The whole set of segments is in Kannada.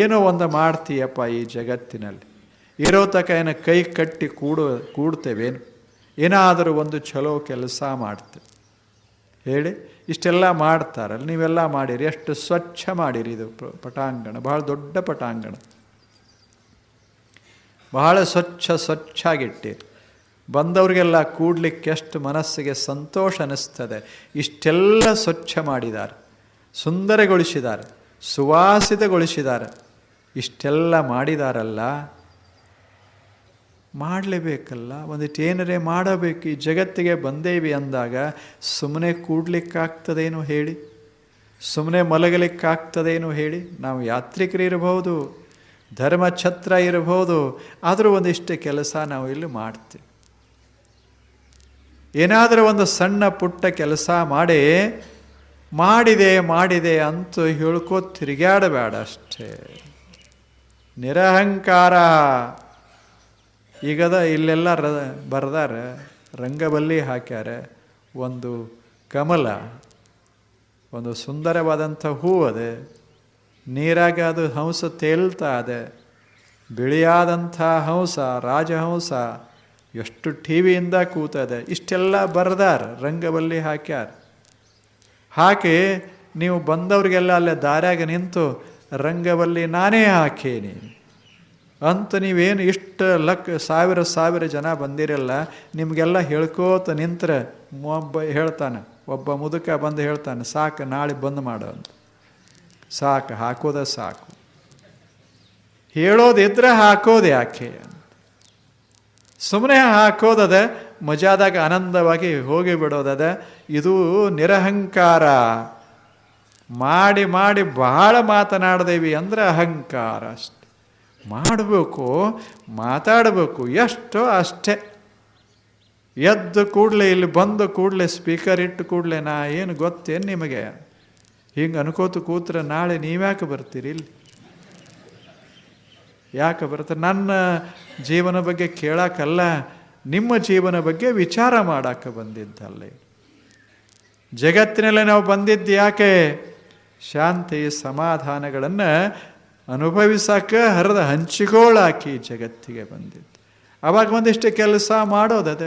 ಏನೋ ಒಂದು ಮಾಡ್ತೀಯಪ್ಪ ಈ ಜಗತ್ತಿನಲ್ಲಿ. ಇರೋ ತಕ ಏನೋ ಕೈ ಕಟ್ಟಿ ಕೂಡು ಕೂಡ್ತೇವೇನು ಏನಾದರೂ ಒಂದು ಚಲೋ ಕೆಲಸ ಮಾಡ್ತೇವೆ ಹೇಳಿ, ಇಷ್ಟೆಲ್ಲ ಮಾಡ್ತಾರಲ್ಲ, ನೀವೆಲ್ಲ ಮಾಡಿರಿ, ಎಷ್ಟು ಸ್ವಚ್ಛ ಮಾಡಿರಿ ಇದು ಪಟಾಂಗಣ, ಬಹಳ ದೊಡ್ಡ ಪಟಾಂಗಣ. ಬಹಳ ಸ್ವಚ್ಛ ಸ್ವಚ್ಛಾಗಿಟ್ಟಿರಿ ಬಂದವರಿಗೆಲ್ಲ ಕೂಡ್ಲಿಕ್ಕೆ ಎಷ್ಟು ಮನಸ್ಸಿಗೆ ಸಂತೋಷ ಅನ್ನಿಸ್ತದೆ. ಇಷ್ಟೆಲ್ಲ ಸ್ವಚ್ಛ ಮಾಡಿದ್ದಾರೆ, ಸುಂದರಗೊಳಿಸಿದ್ದಾರೆ. ಸುವಾಸಿತಗೊಳಿಸಿದ್ದಾರೆ. ಇಷ್ಟೆಲ್ಲ ಮಾಡಿದಾರಲ್ಲ? ಮಾಡಲೇಬೇಕಲ್ಲ. ಒಂದಿಷ್ಟು ಏನರೇ ಮಾಡಬೇಕು, ಈ ಜಗತ್ತಿಗೆ ಬಂದೇವಿ ಅಂದಾಗ ಸುಮ್ಮನೆ ಕೂಡ್ಲಿಕ್ಕಾಗ್ತದೇನು ಹೇಳಿ? ಸುಮ್ಮನೆ ಮಲಗಲಿಕ್ಕಾಗ್ತದೇನು ಹೇಳಿ? ನಾವು ಯಾತ್ರಿಕರು ಇರಬಹುದು, ಧರ್ಮಛತ್ರ ಇರಬಹುದು, ಆದರೂ ಒಂದಿಷ್ಟು ಕೆಲಸ ನಾವು ಇಲ್ಲಿ ಮಾಡ್ತೀವಿ. ಏನಾದರೂ ಒಂದು ಸಣ್ಣ ಪುಟ್ಟ ಕೆಲಸ ಮಾಡಿ ಮಾಡಿದೆ ಮಾಡಿದೆ ಅಂತ ಹೇಳ್ಕೋ ತಿರುಗಾಡಬೇಡ ಅಷ್ಟೇ. ನಿರಹಂಕಾರ. ಈಗದ ಇಲ್ಲೆಲ್ಲ ರ, ಬರ್ದಾರ, ರಂಗಬಲ್ಲಿ ಹಾಕ್ಯಾರೆ, ಒಂದು ಕಮಲ, ಒಂದು ಸುಂದರವಾದಂಥ ಹೂ ಅದೆ. ನೀರಾಗ ಅದು ಹಂಸ ತೇಲ್ತಾ ಇದೆ ಬಿಳಿಯಾದಂಥ ಹಂಸ, ರಾಜಹಂಸ, ಎಷ್ಟು ಟಿ ವಿಯಿಂದ ಕೂತದೆ. ಇಷ್ಟೆಲ್ಲ ಬರ್ದಾರ, ರಂಗಬಲ್ಲಿ ಹಾಕ್ಯಾರ. ಹಾಕಿ ನೀವು ಬಂದವರಿಗೆಲ್ಲ ಅಲ್ಲೇ ದಾರ್ಯಾಗ ನಿಂತು ರಂಗವಲ್ಲಿ ನಾನೇ ಹಾಕೇನಿ ಅಂತ ನೀವೇನು ಇಷ್ಟು ಲಕ್ ಸಾವಿರ ಸಾವಿರ ಜನ ಬಂದಿರಲ್ಲ, ನಿಮಗೆಲ್ಲ ಹೇಳ್ಕೋತ ನಿಂತರೆ ಒಬ್ಬ ಹೇಳ್ತಾನೆ, ಒಬ್ಬ ಮುದುಕ ಬಂದು ಹೇಳ್ತಾನೆ, ಸಾಕು, ನಾಳೆ ಬಂದ್ ಮಾಡು ಅಂತ. ಸಾಕು, ಹಾಕೋದ ಸಾಕು. ಹೇಳೋದಿದ್ರೆ ಹಾಕೋದು ಯಾಕೆ ಸುಮ್ಮನೆ ಹಾಕೋದದ ಮಜಾದಾಗ ಆನಂದವಾಗಿ ಹೋಗಿ ಬಿಡೋದದ, ಇದು ನಿರಹಂಕಾರ. ಮಾಡಿ ಮಾಡಿ ಬಹಳ ಮಾತನಾಡ್ದೇವಿ ಅಂದ್ರೆ ಅಹಂಕಾರ ಅಷ್ಟೆ. ಮಾಡಬೇಕು, ಮಾತಾಡಬೇಕು, ಎಷ್ಟೋ ಅಷ್ಟೇ. ಎದ್ದು ಕೂಡಲೇ ಇಲ್ಲಿ ಬಂದು ಕೂಡಲೇ ಸ್ಪೀಕರ್ ಇಟ್ಟು ಕೂಡಲೇ ನಾ ಏನು ಗೊತ್ತೇನು ನಿಮಗೆ? ಹಿಂಗೆ ಅನ್ಕೋತು ಕೂತ್ರೆ ನಾಳೆ ನೀವ್ಯಾಕೆ ಬರ್ತೀರಿ ಇಲ್ಲಿ? ಯಾಕೆ ಬರ್ತಾರೆ? ನನ್ನ ಜೀವನ ಬಗ್ಗೆ ಕೇಳಕ್ಕಲ್ಲ ನಿಮ್ಮ ಜೀವನ ಬಗ್ಗೆ ವಿಚಾರ ಮಾಡಕ್ಕೆ ಬಂದಿದ್ದಲ್ಲಿ. ಜಗತ್ತಿನಲ್ಲಿ ನಾವು ಬಂದಿದ್ದು ಯಾಕೆ? ಶಾಂತಿ ಸಮಾಧಾನಗಳನ್ನು ಅನುಭವಿಸಕ್ಕೆ ಹರಿದ ಹಂಚಿಗೋಳಾಕಿ ಜಗತ್ತಿಗೆ ಬಂದಿದ್ದು. ಅವಾಗ ಒಂದಿಷ್ಟು ಕೆಲಸ ಮಾಡೋದದ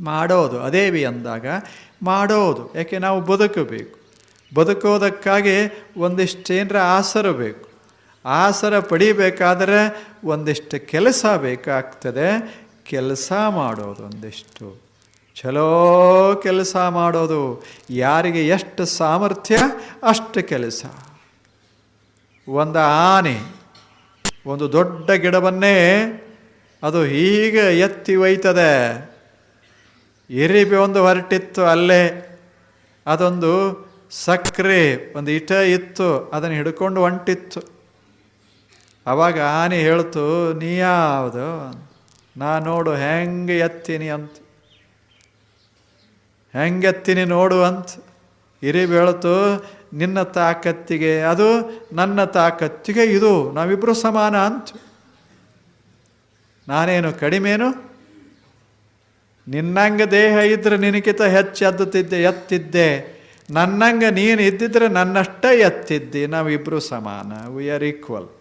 ಮಾಡೋದು, ಅದೇವಿ ಅಂದಾಗ ಮಾಡೋದು. ಯಾಕೆ? ನಾವು ಬದುಕಬೇಕು. ಬದುಕೋದಕ್ಕಾಗಿ ಒಂದಿಷ್ಟೇನರ ಆಸರು ಆಸರ ಬೇಕು. ಆಸರ ಪಡಿಬೇಕಾದರೆ ಒಂದಿಷ್ಟು ಕೆಲಸ ಬೇಕಾಗ್ತದೆ. ಕೆಲಸ ಮಾಡೋದು ಒಂದಿಷ್ಟು. ಚಲೋ ಕೆಲಸ ಮಾಡೋದು. ಯಾರಿಗೆ ಎಷ್ಟು ಸಾಮರ್ಥ್ಯ, ಅಷ್ಟು ಕೆಲಸ. ಒಂದು ಆನೆ, ಒಂದು ದೊಡ್ಡ ಗಿಡವನ್ನೇ ಅದು ಹೀಗೆ ಎತ್ತಿ ಒಯ್ತದೆ. ಇರಿಬಿ ಒಂದು ಹೊರಟಿತ್ತು ಅಲ್ಲೇ. ಅದೊಂದು ಸಕ್ಕರೆ ಒಂದು ಇಟ ಇತ್ತು, ಅದನ್ನು ಹಿಡ್ಕೊಂಡು ಹೊಂಟಿತ್ತು ಅವಾಗ ಆನೆ ಹೇಳ್ತು, ನೀ ಯಾವುದು? ನಾ ನೋಡು, ಹೆಂಗೆ ಎತ್ತೀನಿ ಅಂತ. ಹೆಂಗೆತ್ತೀನಿ ನೋಡು ಅಂತ. ಇರಿ ಬೆಳತು, ನಿನ್ನ ತಾಕತ್ತಿಗೆ ಅದು, ನನ್ನ ತಾಕತ್ತಿಗೆ ಇದು ನಾವಿಬ್ಬರು ಸಮಾನ ಅಂತ. ನಾನೇನು ಕಡಿಮೇನು? ನಿನ್ನಂಗೆ ದೇಹ ಇದ್ರೆ ನಿನಗಿಂತ ಹೆಚ್ಚು ಎದ್ದುತ್ತಿದ್ದೆ ಎತ್ತಿದ್ದೆ. ನನ್ನಂಗೆ ನೀನು ಇದ್ದಿದ್ರೆ ನನ್ನಷ್ಟೇ ಎತ್ತಿದ್ದಿ. ನಾವಿಬ್ಬರು ಸಮಾನ. ವಿ ಆರ್ ಈಕ್ವಲ್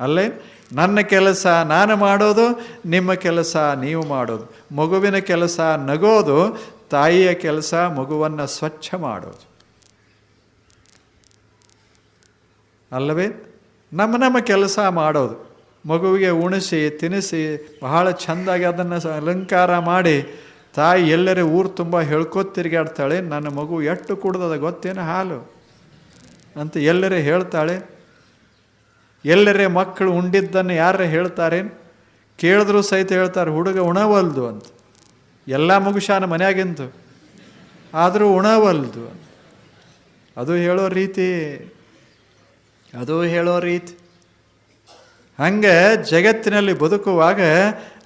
ಅಲ್ಲೇ? ನನ್ನ ಕೆಲಸ ನಾನು ಮಾಡೋದು, ನಿಮ್ಮ ಕೆಲಸ ನೀವು ಮಾಡೋದು. ಮಗುವಿನ ಕೆಲಸ ನಗೋದು, ತಾಯಿಯ ಕೆಲಸ ಮಗುವನ್ನು ಸ್ವಚ್ಛ ಮಾಡೋದು. ಅಲ್ಲವೇ? ನಮ್ಮ ನಮ್ಮ ಕೆಲಸ ಮಾಡೋದು. ಮಗುವಿಗೆ ಉಣಿಸಿ, ತಿನಿಸಿ, ಬಹಳ ಚೆಂದಾಗಿ ಅದನ್ನು ಅಲಂಕಾರ ಮಾಡಿ, ತಾಯಿ ಎಲ್ಲರೇ ಊರು ತುಂಬ ಹೇಳ್ಕೋತ ತಿರುಗಾಡ್ತಾಳೆ, ನನ್ನ ಮಗು ಎಷ್ಟು ಕುಡ್ದದ ಗೊತ್ತೇನು ಹಾಲು? ಅಂತ ಎಲ್ಲರೇ ಹೇಳ್ತಾಳೆ ಎಲ್ಲರೇ ಮಕ್ಕಳು ಉಂಡಿದ್ದನ್ನು ಯಾರೇ ಹೇಳ್ತಾರೆ ಕೇಳಿದ್ರು ಸಹಿತ ಹೇಳ್ತಾರೆ, ಹುಡುಗ ಉಣವಲ್ದು ಅಂತ. ಎಲ್ಲ ಮುಗುಶಾನ ಮನೆಯಾಗಿಂತು ಆದರೂ ಉಣವಲ್ದು ಅದು ಹೇಳೋ ರೀತಿ, ಅದು ಹೇಳೋ ರೀತಿ. ಹಂಗೆ ಜಗತ್ತಿನಲ್ಲಿ ಬದುಕುವಾಗ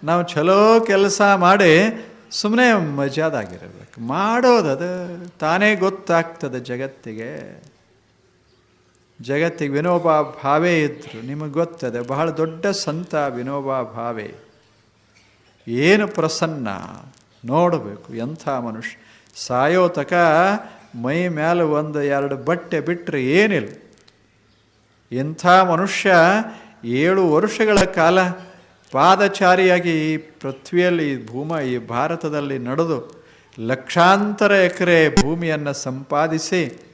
ನಾವು ಚಲೋ ಕೆಲಸ ಮಾಡಿ ಸುಮ್ಮನೆ ಮಜಾದಾಗಿರಬೇಕು. ಮಾಡೋದದು ತಾನೇ ಗೊತ್ತಾಗ್ತದೆ ಜಗತ್ತಿಗೆ. ಜಗತ್ತಿಗೆ ವಿನೋಬಾ ಭಾವೇ ಇದ್ದರು ನಿಮಗೆ ಗೊತ್ತದೆ, ಬಹಳ ದೊಡ್ಡ ಸಂತ ವಿನೋಬಾ ಭಾವೆ. ಏನು ಪ್ರಸನ್ನ? ನೋಡಬೇಕು, ಎಂಥ ಮನುಷ್ಯ. ಸಾಯೋ ತಕ ಮೈ ಮೇಲೆ ಒಂದು ಎರಡು ಬಟ್ಟೆ ಬಿಟ್ಟರೆ ಏನಿಲ್ಲ. ಇಂಥ ಮನುಷ್ಯ ಏಳು ವರ್ಷಗಳ ಕಾಲ ಪಾದಚಾರಿಯಾಗಿ ಈ ಪೃಥ್ವಿಯಲ್ಲಿ, ಈ ಭೂಮ, ಈ ಭಾರತದಲ್ಲಿ ನಡೆದು ಲಕ್ಷಾಂತರ ಎಕರೆ ಭೂಮಿಯನ್ನು ಸಂಪಾದಿಸಿ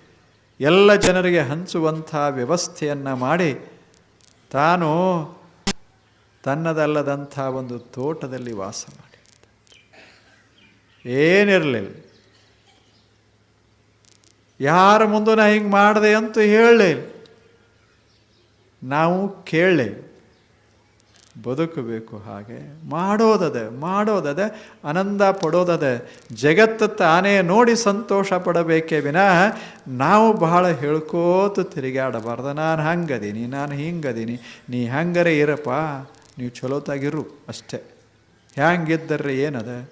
ಎಲ್ಲ ಜನರಿಗೆ ಹಂಚುವಂಥ ವ್ಯವಸ್ಥೆಯನ್ನು ಮಾಡಿ ತಾನು ತನ್ನದಲ್ಲದಂಥ ಒಂದು ತೋಟದಲ್ಲಿ ವಾಸ ಮಾಡಿ. ಏನಿರಲಿಲ್ಲ. ಯಾರ ಮುಂದೆ ನಾ ಹಿಂಗೆ ಮಾಡಿದೆ ಅಂತೂ ಹೇಳಲಿಲ್ಲ. ನಾವು ಕೇಳಲೇ ಬದುಕಬೇಕು ಹಾಗೆ. ಮಾಡೋದದೆ ಮಾಡೋದದೆ, ಆನಂದ ಪಡೋದದೆ, ಜಗತ್ತು ತಾನೇ ನೋಡಿ ಸಂತೋಷ ಪಡಬೇಕೇ ವಿನಃ ನಾವು ಬಹಳ ಹೇಳ್ಕೋತು ತಿರುಗಾಡಬಾರ್ದು. ನಾನು ಹಂಗದೀನಿ, ನಾನು ಹಿಂಗದೀನಿ. ನೀ ಹಂಗರೆ ಇರಪ್ಪ, ನೀವು ಚಲೋತಾಗಿರು ಅಷ್ಟೇ. ಹ್ಯಾಂಗಿದ್ದರೆ ಏನದ?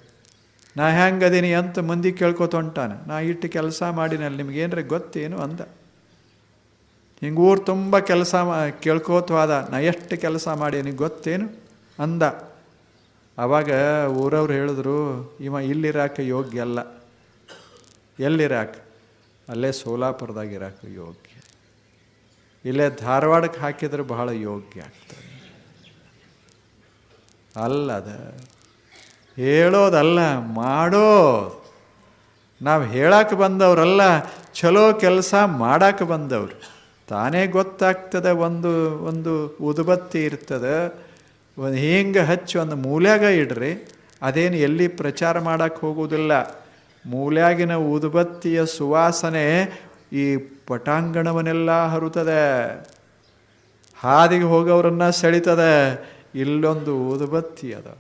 ನಾ ಹ್ಯಾಂಗದೀನಿ ಅಂತ ಮಂದಿ ಕೇಳ್ಕೊತೊಂಟಾನೆ ನಾ ಇಟ್ಟು ಕೆಲಸ ಮಾಡಿನಲ್ಲಿ ನಿಮ್ಗೇನ್ರೆ ಗೊತ್ತೇನು ಅಂದ. ಹಿಂಗೆ ಊರು ತುಂಬ ಕೆಲಸ ಕೇಳ್ಕೋತವಾದ, ನಾ ಎಷ್ಟು ಕೆಲಸ ಮಾಡೀನಿ ಗೊತ್ತೇನು? ಅಂದ. ಅವಾಗ ಊರವ್ರು ಹೇಳಿದ್ರು, ಇವ ಇಲ್ಲಿರಾಕ ಯೋಗ್ಯ ಅಲ್ಲ. ಎಲ್ಲಿರಾಕ? ಅಲ್ಲೇ ಸೋಲಾಪುರದಾಗಿರಾಕ ಯೋಗ್ಯ. ಇಲ್ಲೇ ಧಾರವಾಡಕ್ಕೆ ಹಾಕಿದ್ರೆ ಬಹಳ ಯೋಗ್ಯ ಆಗ್ತದೆ. ಅಲ್ಲದ, ಹೇಳೋದಲ್ಲ ಮಾಡೋ ನಾವು ಹೇಳಕ್ಕೆ ಬಂದವರಲ್ಲ ಚಲೋ ಕೆಲಸ ಮಾಡಕ್ಕೆ ಬಂದವರು. ತಾನೇ ಗೊತ್ತಾಗ್ತದೆ ಒಂದು ಒಂದು ಉದುಬತ್ತಿ ಇರ್ತದೆ. ಒಂದು ಹಿಂಗೆ ಹಚ್ಚಿ ಒಂದು ಮೂಲ್ಯಾಗ ಇಡ್ರಿ, ಅದೇನು ಎಲ್ಲಿ ಪ್ರಚಾರ ಮಾಡೋಕ್ಕೆ ಹೋಗುವುದಿಲ್ಲ ಮೂಲ್ಯಾಗಿನ ಉದುಬತ್ತಿಯ ಸುವಾಸನೆ ಈ ಪಟಾಂಗಣವನ್ನೆಲ್ಲ ಹರುತ್ತದೆ. ಹಾದಿಗೆ ಹೋಗೋರನ್ನ ಸೆಳಿತದೆ. ಇಲ್ಲೊಂದು ಉದುಬತ್ತಿ ಅದ.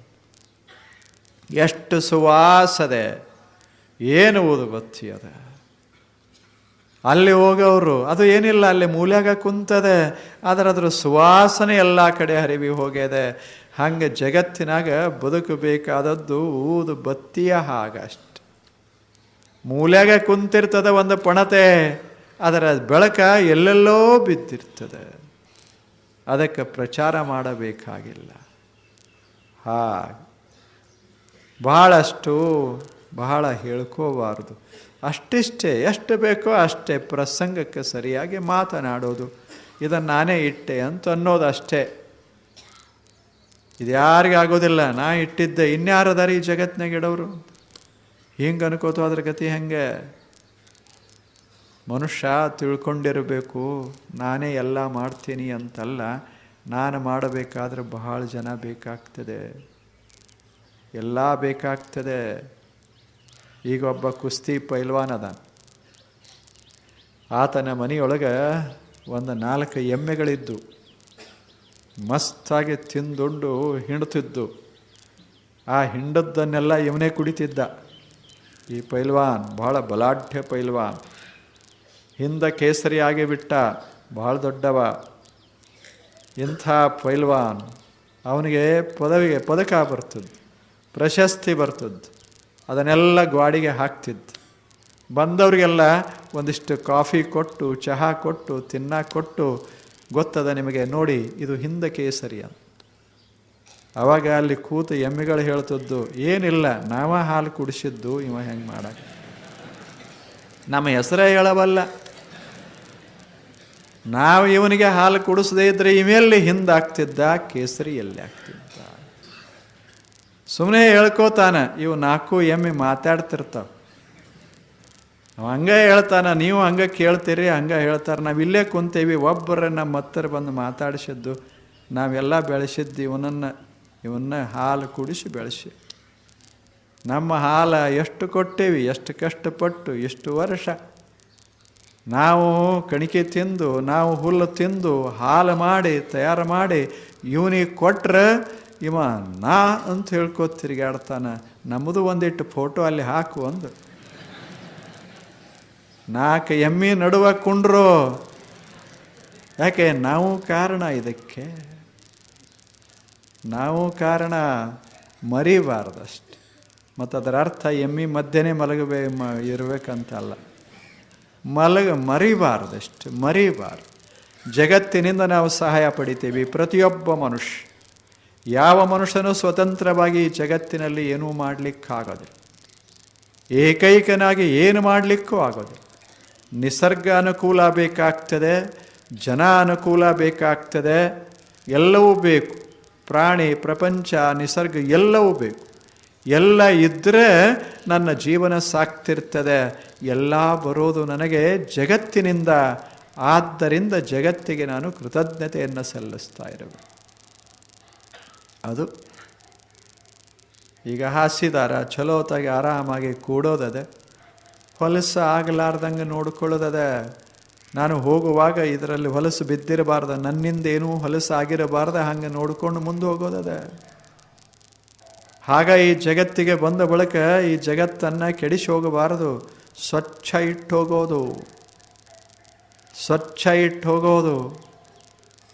ಎಷ್ಟು ಸುವಾಸದೆ, ಏನು ಊದುಬತ್ತಿ ಅದ. ಅಲ್ಲಿ ಹೋಗೋರು ಅದು ಏನಿಲ್ಲ, ಅಲ್ಲಿ ಮೂಲ್ಯಾಗ ಕುಂತದೆ. ಆದರೆ ಅದರ ಸುವಾಸನೆ ಎಲ್ಲ ಕಡೆ ಹರಿವಿ ಹೋಗ್ಯದೆ. ಹಂಗೆ ಜಗತ್ತಿನಾಗ ಬದುಕಬೇಕಾದದ್ದು ಊದು ಬತ್ತಿಯ ಹಾಗಷ್ಟು ಮೂಲ್ಯಾಗ ಕುಂತಿರ್ತದೆ ಒಂದು ಪಣತೆ, ಅದರ ಬೆಳಕ ಎಲ್ಲೆಲ್ಲೋ ಬಿದ್ದಿರ್ತದೆ. ಅದಕ್ಕೆ ಪ್ರಚಾರ ಮಾಡಬೇಕಾಗಿಲ್ಲ. ಹಾ ಬಹಳಷ್ಟು ಬಹಳ ಹೇಳ್ಕೋಬಾರ್ದು. ಅಷ್ಟಿಷ್ಟೇ, ಎಷ್ಟು ಬೇಕೋ ಅಷ್ಟೇ ಪ್ರಸಂಗಕ್ಕೆ ಸರಿಯಾಗಿ ಮಾತನಾಡೋದು. ಇದನ್ನು ನಾನೇ ಇಟ್ಟೆ ಅಂತ ಅನ್ನೋದು ಅಷ್ಟೇ ಇದು ಯಾರಿಗಾಗೋದಿಲ್ಲ ನಾ ಇಟ್ಟಿದ್ದೆ. ಇನ್ಯಾರದಾರಿ ಈ ಜಗತ್ನಾಗ ಇಡೋರು? ಹಿಂಗೆ ಅನ್ಕೋತು ಅದ್ರ ಗತಿ ಹೆಂಗೆ? ಮನುಷ್ಯ ತಿಳ್ಕೊಂಡಿರಬೇಕು, ನಾನೇ ಎಲ್ಲ ಮಾಡ್ತೀನಿ ಅಂತಲ್ಲ, ನಾನು ಮಾಡಬೇಕಾದ್ರೆ ಬಹಳ ಜನ ಬೇಕಾಗ್ತದೆ. ಎಲ್ಲ ಬೇಕಾಗ್ತದೆ. ಈಗ ಒಬ್ಬ ಕುಸ್ತಿ ಪೈಲ್ವಾನ್ ಅದ ಆತನ ಮನೆಯೊಳಗೆ ಒಂದು ನಾಲ್ಕು ಎಮ್ಮೆಗಳಿದ್ದು. ಮಸ್ತಾಗಿ ತಿಂದುಂಡು ಹಿಂಡ್ತಿದ್ದು. ಆ ಹಿಂಡದ್ದನ್ನೆಲ್ಲ ಇವನೇ ಕುಡಿತಿದ್ದ. ಈ ಪೈಲ್ವಾನ್ ಬಹಳ ಬಲಾಢ್ಯ ಪೈಲ್ವಾನ್. ಹಿಂದ ಕೇಸರಿಯಾಗಿ ಬಿಟ್ಟ, ಬಹಳ ದೊಡ್ಡವ. ಇಂಥ ಪೈಲ್ವಾನ್ ಅವನಿಗೆ ಪದವಿಗೆ ಪದಕ ಬರ್ತದ್ದು, ಪ್ರಶಸ್ತಿ ಬರ್ತದ್ದು. ಅದನ್ನೆಲ್ಲ ಗ್ವಾಡಿಗೆ ಹಾಕ್ತಿದ್ದು. ಬಂದವರಿಗೆಲ್ಲ ಒಂದಿಷ್ಟು ಕಾಫಿ ಕೊಟ್ಟು, ಚಹಾ ಕೊಟ್ಟು, ತಿನ್ನ ಕೊಟ್ಟು, ಗೊತ್ತದ ನಿಮಗೆ, ನೋಡಿ, ಇದು ಹಿಂದ ಕೇಸರಿ ಅಂತ. ಅವಾಗ ಅಲ್ಲಿ ಕೂತ ಎಮ್ಮೆಗಳು ಹೇಳ್ತಿದ್ದು, ಏನಿಲ್ಲ, ನಾವ ಹಾಲು ಕುಡಿಸಿದ್ದು, ಇವ ಹೆಂಗೆ ಮಾಡ ನಮ್ಮ ಹೆಸರೇ ಹೇಳಬಲ್ಲ. ನಾವು ಇವನಿಗೆ ಹಾಲು ಕುಡಿಸದೇ ಇದ್ದರೆ ಇವೆಲ್ಲಿ ಹಿಂದಾಗ್ತಿದ್ದ ಕೇಸರಿ ಎಲ್ಲಿ ಆಗ್ತಿದ್ದ ಸುಮ್ಮನೆ ಹೇಳ್ಕೋತಾನೆ, ಇವು ನಾಲ್ಕು ಎಮ್ಮೆ ಮಾತಾಡ್ತಿರ್ತಾವ. ನಾವು ಹಂಗೆ ಹೇಳ್ತಾನ, ನೀವು ಹಂಗೆ ಕೇಳ್ತೀರಿ, ಹಂಗೆ ಹೇಳ್ತಾರೆ. ನಾವು ಇಲ್ಲೇ ಕುಂತೇವಿ, ಒಬ್ಬರ ನಮ್ಮ ಹತ್ತಿರ ಬಂದು ಮಾತಾಡಿಸಿದ್ದು, ನಾವೆಲ್ಲ ಬೆಳೆಸಿದ್ದು, ಇವನನ್ನು, ಇವನ್ನ ಹಾಲು ಕುಡಿಸಿ ಬೆಳೆಸಿ. ನಮ್ಮ ಹಾಲು ಎಷ್ಟು ಕೊಟ್ಟೇವಿ, ಎಷ್ಟು ಕಷ್ಟಪಟ್ಟು, ಎಷ್ಟು ವರ್ಷ. ನಾವು ಕಣಿಕೆ ತಿಂದು, ನಾವು ಹುಲ್ಲು ತಿಂದು, ಹಾಲು ಮಾಡಿ, ತಯಾರು ಮಾಡಿ, ಇವನಿಗೆ ಕೊಟ್ರೆ ಇವ ನಾ ಅಂತ ಹೇಳ್ಕೊ ತಿರುಗಾಡ್ತಾನೆ ನಮ್ಮದು ಒಂದಿಟ್ಟು ಫೋಟೋ ಅಲ್ಲಿ ಹಾಕು ಒಂದು. ನಾಲ್ಕು ಎಮ್ಮಿ ನಡುವ ಕುಂಡ್ರು. ಯಾಕೆ, ನಾವು ಕಾರಣ ಇದಕ್ಕೆ. ನಾವು ಕಾರಣ ಮರಿಬಾರ್ದಷ್ಟೆ. ಮತ್ತು ಅದರ ಅರ್ಥ ಎಮ್ಮಿ ಮಧ್ಯನೇ ಮಲಗಬೇ ಮ ಇರಬೇಕಂತಲ್ಲ. ಮಲಗ ಮರಿಬಾರ್ದಷ್ಟು, ಮರಿಬಾರ್ದು. ಜಗತ್ತಿನಿಂದ ನಾವು ಸಹಾಯ ಪಡಿತೀವಿ ಪ್ರತಿಯೊಬ್ಬ ಮನುಷ್ಯ. ಯಾವ ಮನುಷ್ಯನೂ ಸ್ವತಂತ್ರವಾಗಿ ಜಗತ್ತಿನಲ್ಲಿ ಏನೂ ಮಾಡಲಿಕ್ಕಾಗೋದಿಲ್ಲ. ಏಕೈಕನಾಗಿ ಏನು ಮಾಡಲಿಕ್ಕೂ ಆಗೋದಿಲ್ಲ. ನಿಸರ್ಗ ಅನುಕೂಲ ಬೇಕಾಗ್ತದೆ, ಜನ ಅನುಕೂಲ ಬೇಕಾಗ್ತದೆ, ಎಲ್ಲವೂ ಬೇಕು. ಪ್ರಾಣಿ, ಪ್ರಪಂಚ, ನಿಸರ್ಗ ಎಲ್ಲವೂ ಬೇಕು. ಎಲ್ಲ ಇದ್ದರೆ ನನ್ನ ಜೀವನ ಸಾಕ್ತಿರ್ತದೆ. ಎಲ್ಲ ಬರೋದು ನನಗೆ ಜಗತ್ತಿನಿಂದ. ಆದ್ದರಿಂದ ಜಗತ್ತಿಗೆ ನಾನು ಕೃತಜ್ಞತೆಯನ್ನು ಸಲ್ಲಿಸ್ತಾ ಇರಬೇಕು ಅದು? ಈಗ ಹಾಸಿದಾರ ಚಲೋತಾಗಿ ಆರಾಮಾಗಿ ಕೂಡೋದದೆ ಹೊಲಸು ಆಗಲಾರ್ದಂಗೆ ನೋಡ್ಕೊಳ್ಳೋದದೆ, ನಾನು ಹೋಗುವಾಗ ಇದರಲ್ಲಿ ಹೊಲಸು ಬಿದ್ದಿರಬಾರ್ದು, ನನ್ನಿಂದ ಏನೂ ಹೊಲಸು ಆಗಿರಬಾರ್ದು ಹಂಗೆ ನೋಡ್ಕೊಂಡು ಮುಂದೆ ಹೋಗೋದದೆ. ಆಗ ಈ ಜಗತ್ತಿಗೆ ಬಂದ ಬಳಿಕ ಈ ಜಗತ್ತನ್ನು ಕೆಡಿಸಿ ಹೋಗಬಾರದು, ಸ್ವಚ್ಛ ಇಟ್ಟು ಹೋಗೋದು. ಸ್ವಚ್ಛ ಇಟ್ಟು ಹೋಗೋದು.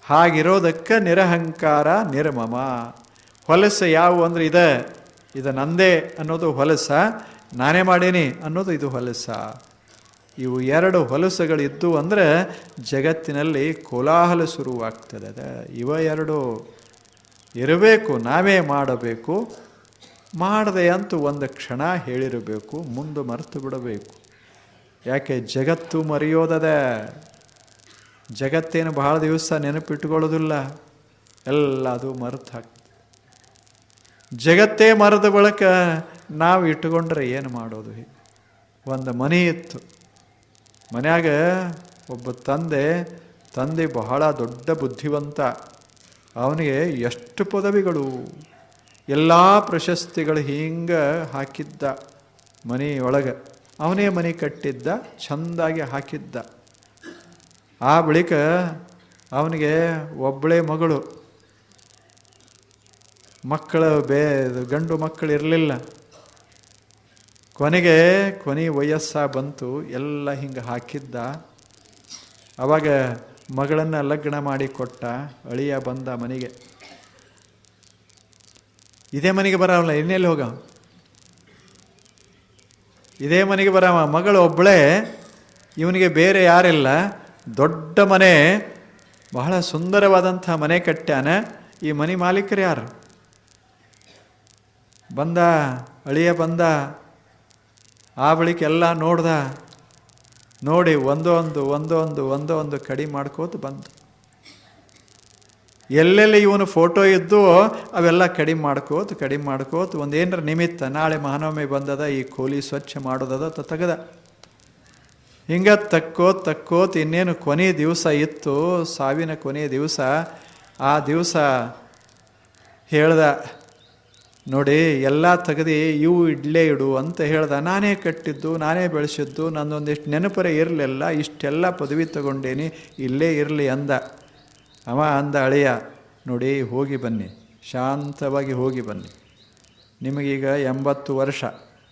ಹಾಗಿರೋದಕ್ಕೆ ನಿರಹಂಕಾರ ನಿರ್ಮಮ. ಹೊಲಸು ಯಾವುವು ಅಂದರೆ ಇದೆ, ಇದು ನಂದೇ ಅನ್ನೋದು ಹೊಲಸ, ನಾನೇ ಮಾಡೀನಿ ಅನ್ನೋದು ಇದು ಹೊಲಸ. ಇವು ಎರಡು ಹೊಲಸುಗಳಿದ್ದು ಅಂದರೆ ಜಗತ್ತಿನಲ್ಲಿ ಕೋಲಾಹಲ ಶುರುವಾಗ್ತದೆ. ಇವ ಎರಡು ಇರಬೇಕು, ನಾವೇ ಮಾಡಬೇಕು, ಮಾಡದೆ ಅಂತೂ ಒಂದು ಕ್ಷಣ ಹೇಳಿರಬೇಕು, ಮುಂದೆ ಮರೆತು ಬಿಡಬೇಕು. ಯಾಕೆ, ಜಗತ್ತು ಮರೆಯೋದದ? ಜಗತ್ತೇನು ಬಹಳ ದಿವಸ ನೆನಪಿಟ್ಕೊಳ್ಳೋದಿಲ್ಲ. ಎಲ್ಲ ಅದು ಮರೆತು ಹಾಕ್ತದೆ ಜಗತ್ತೇ ಮರದ ಬಳಕ ನಾವು ಇಟ್ಟುಕೊಂಡ್ರೆ ಏನು ಮಾಡೋದು ಒಂದು ಮನೆ ಇತ್ತು. ಮನ್ಯಾಗ ಒಬ್ಬ ತಂದೆ ತಂದೆ ಬಹಳ ದೊಡ್ಡ ಬುದ್ಧಿವಂತ. ಅವನಿಗೆ ಎಷ್ಟು ಪದವಿಗಳು, ಎಲ್ಲ ಪ್ರಶಸ್ತಿಗಳು ಹಿಂಗೆ ಹಾಕಿದ್ದ ಮನೆಯೊಳಗೆ ಅವನೇ ಮನೆ ಕಟ್ಟಿದ್ದ, ಚೆಂದಾಗಿ ಹಾಕಿದ್ದ. ಆ ಬಳಿಕ ಅವನಿಗೆ ಒಬ್ಬಳೇ ಮಗಳು. ಮಕ್ಕಳ ಬೇ, ಗಂಡು ಮಕ್ಕಳು ಇರಲಿಲ್ಲ. ಕೊನೆಗೆ ಕೊನೆ ವಯಸ್ಸ ಬಂತು, ಎಲ್ಲ ಹಿಂಗೆ ಹಾಕಿದ್ದ. ಅವಾಗ ಮಗಳನ್ನು ಲಗ್ನ ಮಾಡಿ ಕೊಟ್ಟ, ಅಳಿಯ ಬಂದ ಮನೆಗೆ. ಇದೇ ಮನೆಗೆ ಬರವಲ್ಲ, ಇನ್ನೆಲ್ಲಿ ಹೋಗ? ಇದೇ ಮನೆಗೆ ಬರವ, ಮಗಳು ಒಬ್ಬಳೇ ಇವನಿಗೆ ಬೇರೆ ಯಾರಿಲ್ಲ. ದೊಡ್ಡ ಮನೆ, ಬಹಳ ಸುಂದರವಾದಂಥ ಮನೆ ಕಟ್ಟ್ಯಾನ ಈ ಮನೆ ಮಾಲೀಕರು ಯಾರು? ಬಂದ, ಅಳಿಯ ಬಂದ, ಆ ಬಳಿಕ ಎಲ್ಲ ನೋಡ್ದ, ನೋಡಿ ಒಂದೊಂದು ಒಂದೊಂದು ಒಂದೊಂದು ಕಡಿಮೆ ಮಾಡ್ಕೋತ ಬಂತು ಎಲ್ಲೆಲ್ಲಿ ಇವನು ಫೋಟೋ ಇದ್ದು ಅವೆಲ್ಲ ಕಡಿಮೆ ಮಾಡ್ಕೋತ ಕಡಿಮೆ ಮಾಡ್ಕೋತ ಒಂದೇನರ ನಿಮಿತ್ತ ನಾಳೆ ಮಹಾನವಮಿ ಬಂದದ, ಈ ಕೋಲಿ ಸ್ವಚ್ಛ ಮಾಡೋದದ ತ ತೆಗದ. ಹಿಂಗ ತಕ್ಕೋತ್ ತಕ್ಕೋತ್ ಇನ್ನೇನು ಕೊನೆ ದಿವಸ ಇತ್ತು, ಸಾವಿನ ಕೊನೆ ದಿವಸ. ಆ ದಿವಸ ಹೇಳ್ದ, ನೋಡಿ, ಎಲ್ಲ ತೆಗೆದು ಇವು ಇಡ್ಲೇ ಇಡು ಅಂತ ಹೇಳ್ದ. ನಾನೇ ಕಟ್ಟಿದ್ದು, ನಾನೇ ಬೆಳೆಸಿದ್ದು ನನ್ನೊಂದಿಷ್ಟು ನೆನಪರೇ ಇರಲಿಲ್ಲ, ಇಷ್ಟೆಲ್ಲ ಪದವಿ ತಗೊಂಡೇನಿ, ಇಲ್ಲೇ ಇರಲಿ ಅಂದ. ಅವ ಅಂದ, ಅಳಿಯ, ನೋಡಿ, ಹೋಗಿ ಬನ್ನಿ, ಶಾಂತವಾಗಿ ಹೋಗಿ ಬನ್ನಿ. ನಿಮಗೀಗ ಎಂಬತ್ತು ವರ್ಷ,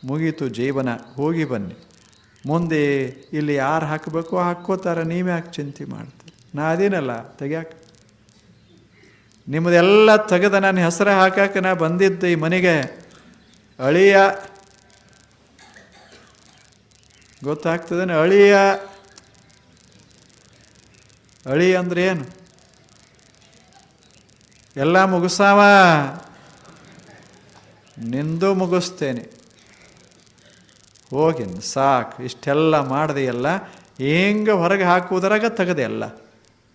ಮುಗೀತು ಜೀವನ, ಹೋಗಿ ಬನ್ನಿ. ಮುಂದೆ ಇಲ್ಲಿ ಯಾರು ಹಾಕಬೇಕು ಹಾಕ್ಕೋತಾರೆ ನೀವೇ ಯಾಕೆ ಚಿಂತೆ ಮಾಡ್ತೀರಿ. ನಾ ಅದೇನಲ್ಲ, ತೆಗ್ಯಾಕ. ನಿಮ್ಮದೆಲ್ಲ ತೆಗೆದ ನಾನು ಹೆಸರು ಹಾಕಕ್ಕೆ ನಾ ಬಂದಿದ್ದೆ ಈ ಮನೆಗೆ ಅಳಿಯ ಗೊತ್ತಾಗ್ತದೇನು? ಅಳಿಯ ಅಳಿ ಅಂದ್ರೆ ಏನು? ಎಲ್ಲ ಮುಗಿಸಾವ ನಿಂದು ಮುಗಿಸ್ತೇನೆ. ಹೋಗಿನ್, ಸಾಕು, ಇಷ್ಟೆಲ್ಲ ಮಾಡಿದೆ ಎಲ್ಲ ಹೆಂಗೆ ಹೊರಗೆ ಹಾಕುವುದರಾಗ ತೆಗೆದೆ ಎಲ್ಲ.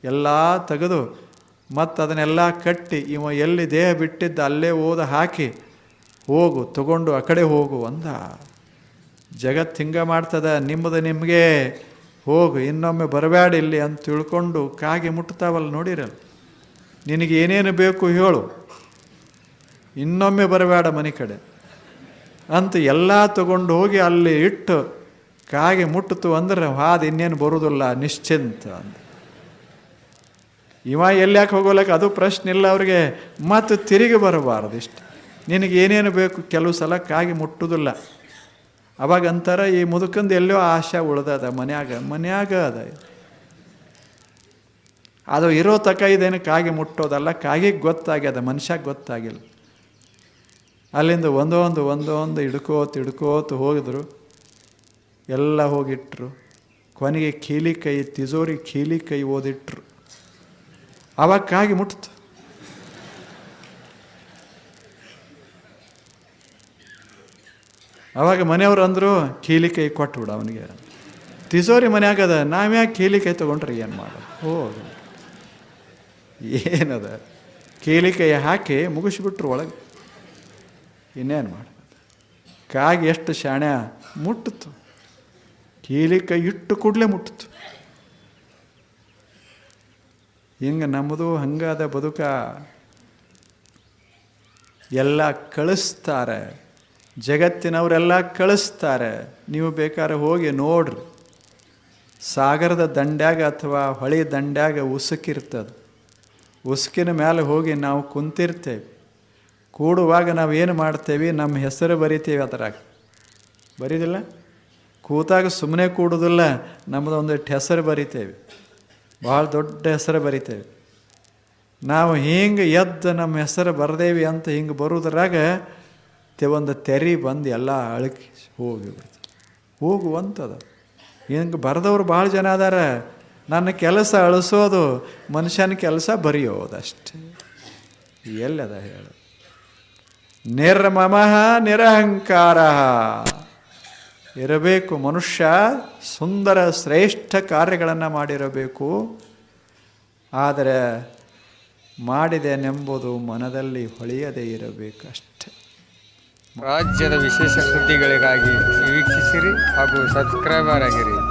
ಎಲ್ಲ ತೆಗೆದು, ಮತ್ತು ಅದನ್ನೆಲ್ಲ ಕಟ್ಟಿ, ಇವ ಎಲ್ಲಿ ದೇಹ ಬಿಟ್ಟಿದ್ದ ಅಲ್ಲೇ ಓದ ಹಾಕಿ, ಹೋಗು, ತಗೊಂಡು ಆ ಕಡೆ ಹೋಗು ಅಂದ. ಜಗತ್ತು ಹಿಂಗೆ ಮಾಡ್ತದ, ನಿಮ್ಮದು ನಿಮಗೆ, ಹೋಗು, ಇನ್ನೊಮ್ಮೆ ಬರಬೇಡ ಇಲ್ಲಿ ಅಂತ ತಿಳ್ಕೊಂಡು ಕಾಗೆ ಮುಟ್ತಾವಲ್ಲ ನೋಡಿರಲ್ಲ. ನಿನಗೆ ಏನೇನು ಬೇಕು ಹೇಳು. ಇನ್ನೊಮ್ಮೆ ಬರಬೇಡ ಮನೆ ಕಡೆ. ಅಂತ ಎಲ್ಲ ತಗೊಂಡು ಹೋಗಿ ಅಲ್ಲಿ ಇಟ್ಟು ಕಾಗೆ ಮುಟ್ಟಿತು ಅಂದ್ರೆ ಹಾದು ಇನ್ನೇನು ಬರುವುದಿಲ್ಲ ನಿಶ್ಚಿಂತ ಅಂತ ಇವ ಎಲ್ಯಾಕೆ ಹೋಗೋಲಕ್ಕೆ? ಅದು ಪ್ರಶ್ನೆ ಇಲ್ಲ ಅವ್ರಿಗೆ. ಮತ್ತು ತಿರುಗಿ ಬರಬಾರ್ದು ಇಷ್ಟು. ನಿನಗೆ ಏನೇನು ಬೇಕು ಕೆಲವು ಸಲ ಕಾಗಿ ಮುಟ್ಟುವುದಿಲ್ಲ ಅವಾಗ ಅಂತಾರ ಈ ಮುದುಕಂದು ಎಲ್ಲೋ ಆಶೆ ಉಳ್ದದ, ಮನ್ಯಾಗ. ಮನ್ಯಾಗ ಅದ ಅದು ಇರೋ ತಕ ಇದೇನು ಕಾಗೆ ಮುಟ್ಟೋದಲ್ಲ, ಕಾಗೆ ಗೊತ್ತಾಗ್ಯದ, ಮನುಷ್ಯಾಗ ಗೊತ್ತಾಗಿಲ್ಲ. ಅಲ್ಲಿಂದ ಒಂದೊಂದು ಒಂದೊಂದು ಹಿಡ್ಕೋತ ಹಿಡ್ಕೋತ ಹೋಗಿದ್ರು. ಎಲ್ಲ ಹೋಗಿಟ್ರು. ಕೊನೆಗೆ ಕೀಲಿ ಕೈ, ತಿಜೋರಿ ಕೀಲಿ ಕೈ ಓದಿಟ್ರು. ಅವಾಗ ಮುಟ್ತು. ಅವಾಗ ಮನೆಯವರು ಅಂದರು ಕೀಲಿ ಕೈ ಕೊಟ್ಬಿಡು ಅವನಿಗೆ. ತಿಜೋರಿ ಮನ್ಯಾಗ ಅದ ನಾವ್ಯಾಕೆ ಕೈ ತೊಗೊಂಡ್ರೆ ಏನು ಮಾಡೋದು? ಓ ಏನದ? ಕೀಲಿಕಾಯಿ ಹಾಕಿ ಮುಗಿಸ್ಬಿಟ್ರು ಒಳಗೆ. ಇನ್ನೇನು ಮಾಡೋದು ಕಾಗಿ ಎಷ್ಟು ಶಾಣ್ಯ ಮುಟ್ಟಿತು ಕೈ ಇಟ್ಟು ಕೂಡಲೇ ಮುಟ್ಟಿತು ಹಿಂಗೆ ನಮ್ಮದು ಹಂಗಾದ ಬದುಕ ಎಲ್ಲ ಕಳಿಸ್ತಾರೆ. ಜಗತ್ತಿನವರೆಲ್ಲ ಕಳಿಸ್ತಾರೆ. ನೀವು ಬೇಕಾದ್ರೆ ಹೋಗಿ ನೋಡ್ರಿ. ಸಾಗರದ ದಂಡ್ಯಾಗ ಅಥವಾ ಹೊಳೆ ದಂಡ್ಯಾಗ ಉಸುಕಿರ್ತದೆ. ಉಸುಕಿನ ಮೇಲೆ ಹೋಗಿ ನಾವು ಕುಂತಿರ್ತೇವೆ. ಕೂಡುವಾಗ ನಾವು ಏನು ಮಾಡ್ತೇವೆ? ನಮ್ಮ ಹೆಸರು ಬರಿತೀವಿ ಅದರಾಗ. ಬರೀದಿಲ್ಲ? ಕೂತಾಗ ಸುಮ್ಮನೆ ಕೂಡುದಿಲ್ಲ ನಮ್ಮದು ಒಂದು ಹೆಸರು ಬರಿತೇವೆ. ಭಾಳ ದೊಡ್ಡ ಹೆಸರು ಬರಿತೇವೆ. ನಾವು ಹಿಂಗೆ ಎದ್ದು ನಮ್ಮ ಹೆಸರು ಬರ್ದೇವಿ ಅಂತ ಹಿಂಗೆ ಬರೋದ್ರಾಗ ಒಂದು ತೆರಿ ಬಂದು ಎಲ್ಲ ಅಳಕಿ ಹೋಗಿಬಿಡ್ತು ಹೋಗುವಂಥದ್ದು ಹಿಂಗೆ ಬರೆದವ್ರು ಭಾಳ ಜನ ಅದಾರ. ನನ್ನ ಕೆಲಸ ಅಳಿಸೋದು, ಮನುಷ್ಯನ ಕೆಲಸ ಬರೆಯೋದಷ್ಟೇ. ಎಲ್ಲದ ಹೇಳು. ನಿರ್ಮಮಃ ನಿರಹಂಕಾರ. ಇರಬೇಕು ಮನುಷ್ಯ ಸುಂದರ ಶ್ರೇಷ್ಠ ಕಾರ್ಯಗಳನ್ನು ಮಾಡಿರಬೇಕು. ಆದರೆ ಮಾಡಿದೆನೆಂಬುದು ಮನದಲ್ಲಿ ಹೊಳೆಯದೇ ಇರಬೇಕಷ್ಟೆ. ರಾಜ್ಯದ ವಿಶೇಷ ಸುದ್ದಿಗಳಿಗಾಗಿ ವೀಕ್ಷಿಸಿರಿ ಹಾಗೂ ಸಬ್ಸ್ಕ್ರೈಬರ್ ಆಗಿರಿ.